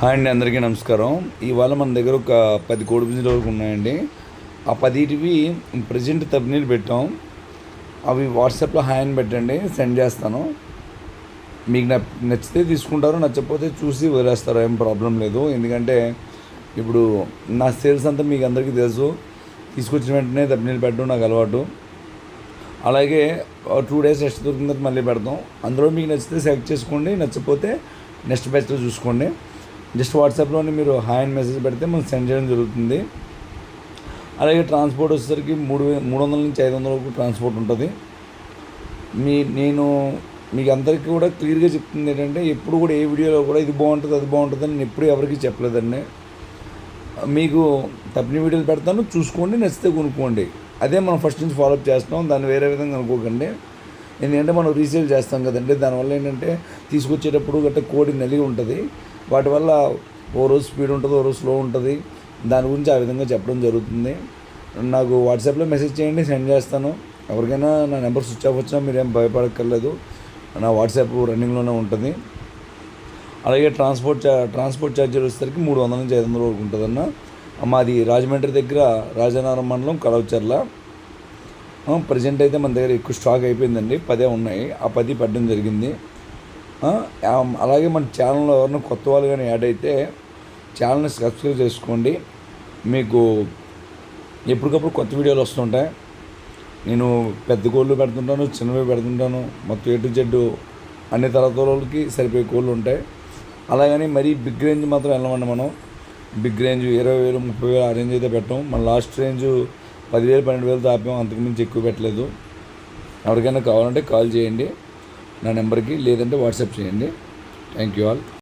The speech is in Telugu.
హాయ్ అండి అందరికీ నమస్కారం. ఇవాళ మన దగ్గర ఒక పది కోడి పుంజుల వరకు ఉన్నాయండి? ఆ పదిటివి ప్రజెంట్ తబ్నీలు పెట్టాం. అవి వాట్సాప్లో హాయ్ అని పెట్టండి సెండ్ చేస్తాను. మీకు నచ్చితే తీసుకుంటారు నచ్చకపోతే చూసి వదిలేస్తారు ఏం ప్రాబ్లం లేదు. ఎందుకంటే ఇప్పుడు నా సేల్స్ అంతా మీకు అందరికీ తెలుసు. తీసుకొచ్చిన వెంటనే తబ్నీలు పెట్టడం నాకు అలవాటు. అలాగే టూ డేస్ రెస్ట్ దొరికిన తర్వాత మళ్ళీ పెడతాం. అందులో మీకు నచ్చితే సెలెక్ట్ చేసుకోండి నచ్చకపోతే నెక్స్ట్ బ్యాచ్లో చూసుకోండి. జస్ట్ వాట్సాప్లోనే మీరు హాయ్ అని మెసేజ్ పెడితే మనం సెండ్ చేయడం జరుగుతుంది. అలాగే ట్రాన్స్పోర్ట్ వచ్చేసరికి మూడు మూడు వందల నుంచి ఐదు వందల వరకు ట్రాన్స్పోర్ట్ ఉంటుంది. మీ నేను మీకు అందరికీ కూడా క్లియర్గా చెప్తుంది ఏంటంటే ఎప్పుడు కూడా ఏ వీడియోలో కూడా ఇది బాగుంటుంది అది బాగుంటుంది అని నేను ఎప్పుడు ఎవరికి చెప్పలేదండి. మీకు తప్పిన వీడియోలు పెడతాను చూసుకోండి నచ్చితే కొనుక్కోండి. అదే మనం ఫస్ట్ నుంచి ఫాలోఅప్ చేస్తున్నాం దాన్ని వేరే విధంగా అనుకోకండి. ఎందుకంటే మనం రీసేల్ చేస్తాం కదండి దానివల్ల ఏంటంటే తీసుకొచ్చేటప్పుడు గట్ట కోడి నలిగి ఉంటుంది. వాటి వల్ల ఓ రోజు స్పీడ్ ఉంటుంది ఓ రోజు స్లో ఉంటుంది. దాని గురించి ఆ విధంగా చెప్పడం జరుగుతుంది. నాకు వాట్సాప్లో మెసేజ్ చేయండి సెండ్ చేస్తాను. ఎవరికైనా నా నెంబర్ స్విచ్ ఆఫ్ వచ్చినా మీరేం భయపడక్కర్లేదు. నా వాట్సాప్ రన్నింగ్లోనే ఉంటుంది. అలాగే ట్రాన్స్పోర్ట్ చా ట్రాన్స్పోర్ట్ ఛార్జీలు వచ్చేసరికి మూడు వందల నుంచి ఐదు వందల వరకు ఉంటుందన్న. మాది రాజమండ్రి దగ్గర రాజానగరం మండలం కలవచర్ల ప్రజెంట్ అయితే మన దగ్గర ఎక్కువ స్టాక్ అయిపోయిందండి. పదే ఉన్నాయి. ఆ పది పడ్డం జరిగింది. అలాగే మన ఛానల్లో ఎవరైనా కొత్త వాళ్ళు కానీ యాడ్ అయితే ఛానల్ని సబ్స్క్రైబ్ చేసుకోండి. మీకు ఎప్పటికప్పుడు కొత్త వీడియోలు వస్తుంటాయి నేను పెద్ద కోళ్ళు పెడుతుంటాను చిన్నవి పెడుతుంటాను. మొత్తం ఎటు జెడ్ అన్ని తరగతులకి సరిపోయే కోళ్ళు ఉంటాయి. అలాగని మరీ బిగ్ రేంజ్ మాత్రం వెళ్ళమండి మనం. బిగ్ రేంజ్ ఇరవై వేలు ముప్పై వేలు ఆ రేంజ్ అయితే పెట్టాం. మన లాస్ట్ రేంజ్ పదివేలు పన్నెండు వేలు దాపాం అంతకుమించి ఎక్కువ పెట్టలేదు. ఎవరికైనా కావాలంటే కాల్ చేయండి. నా నెంబర్కి లేదంటే వాట్సాప్ చేయండి. Thank you all.